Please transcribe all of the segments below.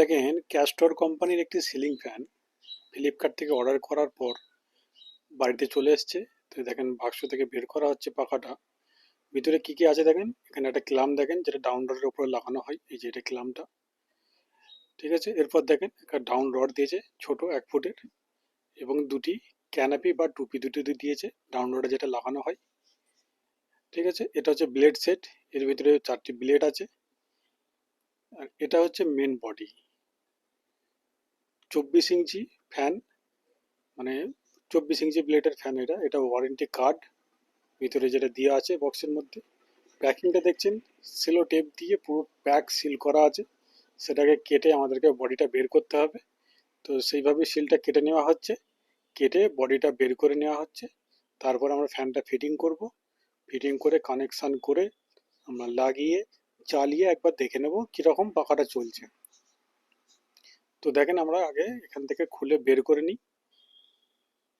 দেখেন ক্যাস্টর কোম্পানির একটি সিলিং ফ্যান ফ্লিপকার্ট থেকে অর্ডার করার পর বাড়িতে চলে এসছে। তো দেখেন, বাক্স থেকে বের করা হচ্ছে পাখাটা। ভিতরে কি কি আছে দেখেন? এখানে একটা ক্লাম দেখেন, যেটা ডাউন রডের উপরে লাগানো হয়। এই যে এটা ক্লামটা। ঠিক আছে? এরপর দেখেন, একটা ডাউন রড দিয়েছে, ছোট এক ফুটের। এবং দুটি ক্যানাপি বা টুপি দুটি দিয়েছে ডাউন রডে যেটা লাগানো হয়। ঠিক আছে? এটা হচ্ছে ব্লেড সেট এর ভিতরে চারটি ব্লেড আছে। আর এটা হচ্ছে মেন বডি চব্বিশ ইঞ্চি ফ্যান মানে চব্বিশ ইঞ্চি ব্লেডের ফ্যান এটা। এটা ওয়ারেন্টি কার্ড ভিতরে যেটা দেওয়া আছে বক্সের মধ্যে। প্যাকিংটা দেখছেন? সেলো টেপ দিয়ে পুরো প্যাক সিল করা আছে। সেটাকে কেটে আমাদেরকে বডিটা বের করতে হবে। তো সেইভাবে সিলটা কেটে নেওয়া হচ্ছে। কেটে বডিটা বের করে নেওয়া হচ্ছে। তারপর আমরা ফ্যানটা ফিটিং করব। ফিটিং করে কানেকশান করে আমরা লাগিয়ে, চালিয়ে একবার দেখে নেব কীরকম পাখাটা চলছে। তো দেখেন আমরা আগে এখান থেকে খুলে বের করে নিই।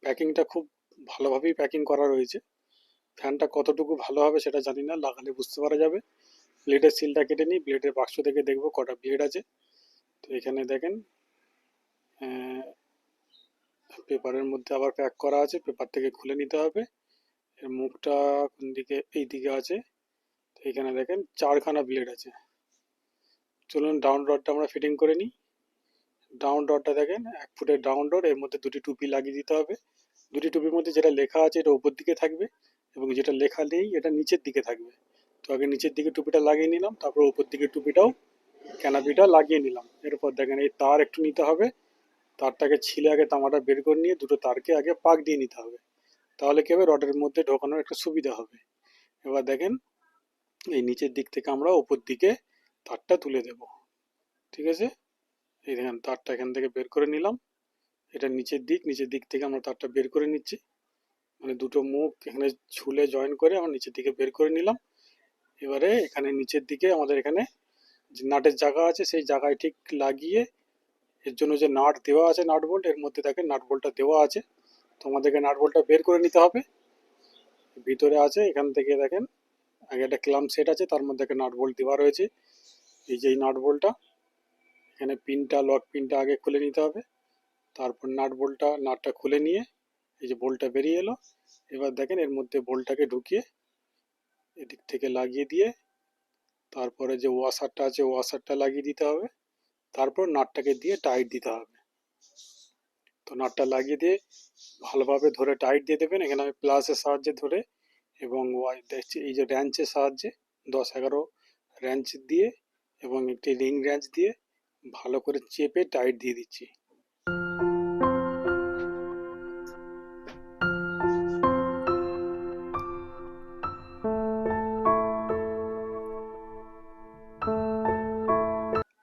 প্যাকিংটা খুব ভালোভাবেই প্যাকিং করা রয়েছে। ফ্যানটা কতটুকু ভালো হবে সেটা জানি না, লাগালে বুঝতে পারা যাবে। ব্লেডের সিলটা কেটে নিই, ব্লেডের বাক্স থেকে দেখব কটা ব্লেড আছে। তো এখানে দেখেন পেপারের মধ্যে আবার প্যাক করা আছে, পেপার থেকে খুলে নিতে হবে। এর মুখটা কোন দিকে, এই দিকে আছে। তো এখানে দেখেন চারখানা ব্লেড আছে। চলুন ডাউন রডটা আমরা ফিটিং করে নিই। ডাউন রডটা দেখেন, এক ফুটের ডাউন রড এর মধ্যে দুটি টুপি লাগিয়ে দিতে হবে। দুটি টুপির মধ্যে যেটা লেখা আছে এটা উপর দিকে থাকবে এবং যেটা লেখা নেই এটা নিচের দিকে থাকবে। তো আগে নিচের দিকে টুপিটা লাগিয়ে নিলাম, তারপর উপর দিকে টুপিটাও ক্যানাপিটা লাগিয়ে নিলাম। এরপর দেখেন এই তার একটু নিতে হবে। তারটাকে ছিলে আগে তামাটা বের করে নিয়ে দুটো তারকে আগে পাক দিয়ে নিতে হবে। তাহলে কি হবে? রডের মধ্যে ঢোকানোর একটা সুবিধা হবে। এবার দেখেন, এই নিচের দিক থেকে আমরা উপর দিকে তারটা তুলে দেব। ঠিক আছে? এই দেখেন তারটা এখান থেকে বের করে নিলাম। এটা নিচের দিক নিচের দিক থেকে আমরা তারটা বের করে নিচ্ছি। মানে দুটো মুখ এখানে ঝুলে জয়েন করে আমরা নিচের দিকে বের করে নিলাম। এবারে এখানে নিচের দিকে আমাদের এখানে যে নাটের জায়গা আছে, সেই জায়গায় ঠিক লাগিয়ে এর জন্য যে নাট দেওয়া আছে, নাট বোল্ট এর মধ্যে দেখেন নাট বোল্টটা দেওয়া আছে। তো আমাদেরকে নাট বোল্টটা বের করে নিতে হবে। ভিতরে আছে, এখান থেকে দেখেন, আগে একটা ক্লাম সেট আছে, তার মধ্যে একটা নাট বোল্ট দেওয়া রয়েছে। এই যে এই নাট বোল্টটা এখানে পিনটা লক পিনটা আগে খুলে নিতে হবে। তারপর নাট বোল্টটা নাটটা খুলে নিয়ে এই যে বোল্টটা বেরিয়ে এলো। এবার দেখেন এর মধ্যে বোল্টটাকে ঢুকিয়ে এদিক থেকে লাগিয়ে দিয়ে তারপরে যে ওয়াশারটা আছে ওয়াশারটা লাগিয়ে দিতে হবে। তারপর নাটটাকে দিয়ে টাইট দিতে হবে। তো নাটটা লাগিয়ে দিয়ে ভালোভাবে ধরে টাইট দিয়ে দেবেন। এখানে আমি প্লাসের সাহায্যে ধরে এবং এই যে র্যাঞ্চের সাহায্যে দশ এগারো র্যাঞ্চ দিয়ে এবং একটি রিং র্যাঞ্চ দিয়ে ভালো করে চেপে টাইট দিয়ে দিচ্ছি।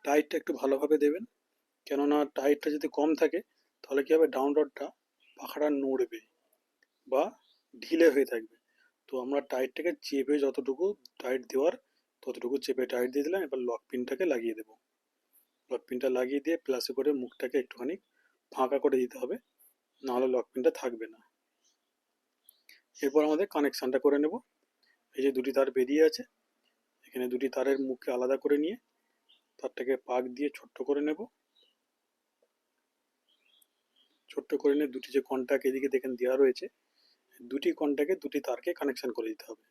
টাইটটা একটু ভালোভাবে দেবেন। কেননা টাইটটা যদি কম থাকে, তাহলে কী হবে? ডাউন রডটা পাখাটা নড়বে বা ঢিলে হয়ে থাকবে। তো আমরা টাইটটাকে চেপে যতটুকু টাইট দেওয়ার, ততটুকু চেপে টাইট দিয়ে দিলাম। এবার লক পিনটাকে লাগিয়ে দেবো। লক পিনটা লাগিয়ে দিয়ে প্লাসে করে মুখটাকে একটুখানি ফাঁকা করে দিতে হবে, নাহলে লক পিনটা থাকবে না। এরপর আমাদের কানেকশানটা করে নেব। এই যে দুটি তার বেরিয়ে আছে, এখানে দুটি তারের মুখকে আলাদা করে নিয়ে তারটাকে পাক দিয়ে ছোট্ট করে নেব। ছোট্ট করে নিয়ে দুটি যে কন্ট্যাক্ট এদিকে দেখেন দেওয়া রয়েছে, দুটি কন্ট্যাক্টে দুটি তারকে কানেকশান করে দিতে হবে।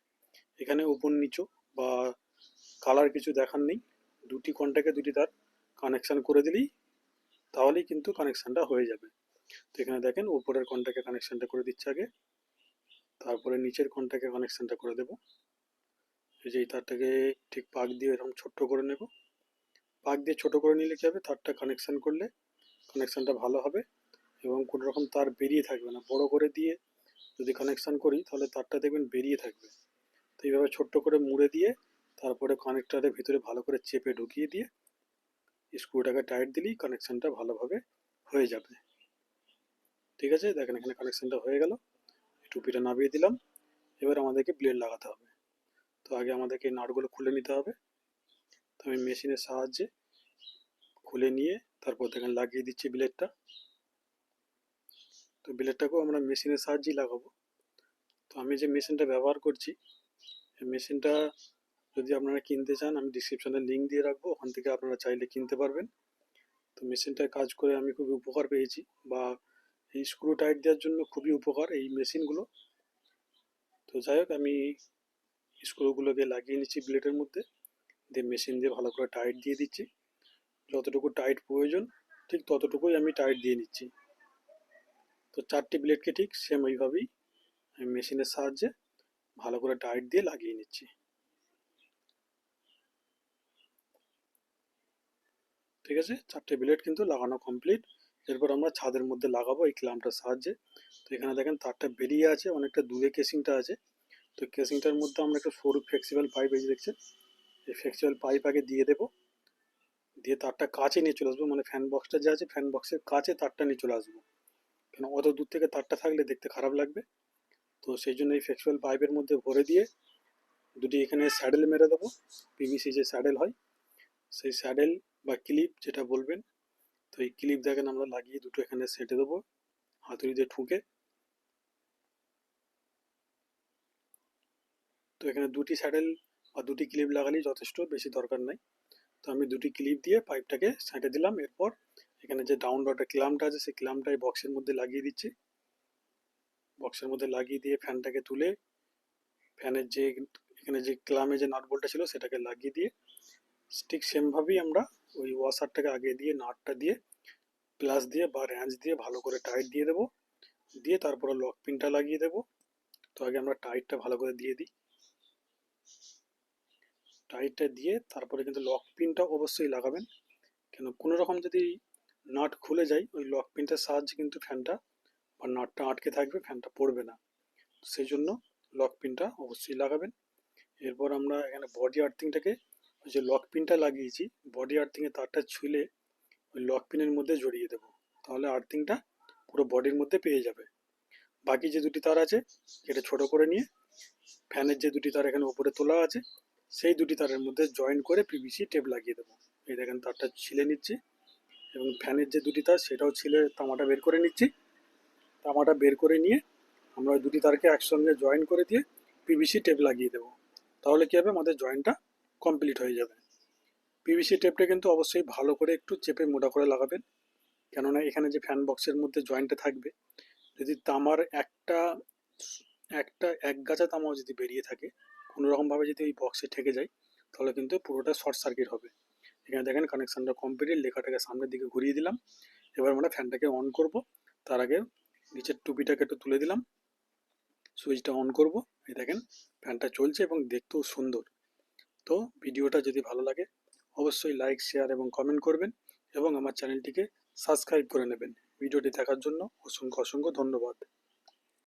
এখানে উপর নিচু বা কালার কিছু দেখার নেই, দুটি কন্ট্যাক্টে দুটি তার কানেকশন করে দিলেই তাহলেই কিন্তু কানেকশানটা হয়ে যাবে। তো এখানে দেখেন, উপরের কন্ট্যাক্টে কানেকশানটা করে দিচ্ছে আগে, তারপরে নিচের কন্ট্যাক্টে কানেকশানটা করে দেব। এই যে এই তারটাকে ঠিক পাক দিয়ে এরকম ছোট্ট করে নেব। পাক দিয়ে ছোট করে নিলে হবে? তারটা কানেকশান করলে কানেকশানটা ভালো হবে এবং কোনো রকম তার বেরিয়ে থাকবে না। বড় করে দিয়ে যদি কানেকশান করি, তাহলে তারটা দেখবেন বেরিয়ে থাকবে। তো এইভাবে ছোট্ট করে মুড়ে দিয়ে, তারপরে কানেক্টারের ভিতরে ভালো করে চেপে ঢুকিয়ে দিয়ে স্ক্রুটাকে টাইট দিলেই কানেকশানটা ভালোভাবে হয়ে যাবে। ঠিক আছে? দেখেন এখানে কানেকশানটা হয়ে গেল। টুপিটা নামিয়ে দিলাম। এবার আমাদেরকে ব্লেড লাগাতে হবে। তো আগে আমাদেরকে নাটগুলো খুলে নিতে হবে। তো আমি মেশিনের সাহায্যে খুলে নিয়ে তারপর দেখেন লাগিয়ে দিচ্ছি ব্লেডটা তো ব্লেডটাকেও আমরা মেশিনের সাহায্যেই লাগাবো। তো আমি যে মেশিনটা ব্যবহার করছি মেশিনটা যদি আপনারা কিনতে চান, আমি ডিসক্রিপশানে লিঙ্ক দিয়ে রাখব। ওখান থেকে আপনারা চাইলে কিনতে পারবেন। তো মেশিনটায় কাজ করে আমি খুবই উপকার পেয়েছি বা এই স্ক্রু টাইট দেওয়ার জন্য খুবই উপকার এই মেশিনগুলো। তো যাই হোক, আমি স্ক্রুগুলোকে লাগিয়ে নিচ্ছি ব্লেডের মধ্যে। দিয়ে মেশিন দিয়ে ভালো করে টাইট দিয়ে দিচ্ছি। যতটুকু টাইট প্রয়োজন, ঠিক ততটুকুই আমি টাইট দিয়ে নিচ্ছি। তো চারটি ব্লেডকে ঠিক সেম ওইভাবেই আমি মেশিনের সাহায্যে ভালো করে টাইট দিয়ে লাগিয়ে নিচ্ছি। ঠিক আছে? চারটে ব্লেড কিন্তু লাগানো কমপ্লিট এরপর আমরা ছাদের মধ্যে লাগাবো এই ক্লামটার সাহায্যে। তো এখানে দেখেন তারটা বেরিয়ে আছে, অনেকটা দূরে কেসিংটা আছে। তো কেসিংটার মধ্যে আমরা একটা সরু ফ্লেক্সিবল পাইপ এই যে এই ফ্লেক্সিবল পাইপ আগে দিয়ে দেবো। দিয়ে তারটা কাছে নিয়ে চলে আসব মানে ফ্যান বক্সটা যে আছে ফ্যান বক্সের কাছে তারটা নিয়ে চলে আসব। কেন অত দূর থেকে তারটা থাকলে দেখতে খারাপ লাগবে। তো সেই জন্য এই ফ্লেক্সিবল পাইপের মধ্যে ভরে দিয়ে দুটি এখানে স্যাডেল মেরে দেবো। পিভিসি যে স্যাডেল হয়, সেই স্যাডেল বা ক্লিপ যেটা বলবেন, তো এই ক্লিপ দেখেন আমরা লাগিয়ে দুটো এখানে সেটে দেবো। হাতুড়ি দিয়ে ঠুকে। তো এখানে দুটি স্যাডেল বা দুটি ক্লিপ লাগালেই যথেষ্ট, বেশি দরকার নাই। তো আমি দুটি ক্লিপ দিয়ে পাইপটাকে সাইডে দিলাম। এরপর এখানে যে ডাউন ডটের ক্লামটা আছে, সেই ক্লামটা এই বক্সের মধ্যে লাগিয়ে দিচ্ছি। বক্সের মধ্যে লাগিয়ে দিয়ে ফ্যানটাকে তুলে ফ্যানের যে এখানে যে ক্লামে যে নাট বল্টটা ছিল, সেটাকে লাগিয়ে দিয়ে, ঠিক সেমভাবেই আমরা ওই ওয়াশারটাকে আগে দিয়ে নাটটা দিয়ে প্লাস দিয়ে বা র্যাঞ্চ দিয়ে ভালো করে টাইট দিয়ে দেবো। দিয়ে তারপরে লক পিনটা লাগিয়ে দেবো। তো আগে আমরা টাইটটা ভালো করে দিয়ে দিই। টাইটটা দিয়ে তারপরে কিন্তু লক পিনটা অবশ্যই লাগাবেন। কেন কোনো রকম যদি নাট খুলে যায়, ওই লক পিনটার সাহায্যে কিন্তু ফ্যানটা বা নাটটা আটকে থাকবে ফ্যানটা পড়বে না। সেই জন্য লক পিনটা অবশ্যই লাগাবেন। এরপর আমরা এখানে বডি আর্থিংটাকে যে লক পিনটা লাগিয়েছি বডি আর্থিংয়ে তারটা ছুলে ওই লক পিনের মধ্যে জড়িয়ে দেবো। তাহলে আর্থিংটা পুরো বডির মধ্যে পেয়ে যাবে। বাকি যে দুটি তার আছে এটা ছোট করে নিয়ে ফ্যানের যে দুটি তার এখানে উপরে তোলা আছে, সেই দুটি তারের মধ্যে জয়েন করে পিভিসি টেপ লাগিয়ে দেবো। এই দেখেন তারটা ছিলে নিচ্ছি এবং ফ্যানের যে দুটি তার, সেটাও ছিলে তামাটা বের করে নিচ্ছি। তামাটা বের করে নিয়ে আমরা ওই দুটি তারকে একসঙ্গে জয়েন করে দিয়ে পিভিসি টেপ লাগিয়ে দেবো। তাহলে কী হবে? আমাদের জয়েন্টটা কমপ্লিট হয়ে যাবে। পিভিসি টেপটা কিন্তু অবশ্যই ভালো করে একটু চেপে মোটা করে লাগাবেন। কেননা এখানে যে ফ্যান বক্সের মধ্যে জয়েন্টটা থাকবে, যদি তামার একটা একটা এক গাছা তামাও যদি বেরিয়ে থাকে, কোনো রকমভাবে যদি এই বক্সে ঠেকে যায়, তাহলে কিন্তু পুরোটা শর্ট সার্কিট হবে। এখানে দেখেন কানেকশানটা কমপ্লিট লেখাটাকে সামনের দিকে ঘুরিয়ে দিলাম। এবার আমরা ফ্যানটাকে অন করব। তার আগে নিচের টুপিটাকে একটু তুলে দিলাম। সুইচটা অন করব। এই দেখেন ফ্যানটা চলছে এবং দেখতেও সুন্দর। তো ভিডিওটা যদি ভালো লাগে, অবশ্যই লাইক শেয়ার এবং কমেন্ট করবেন এবং আমার চ্যানেলটিকে সাবস্ক্রাইব করে নেবেন। ভিডিওটি দেখার জন্য অসংখ্য অসংখ্য ধন্যবাদ।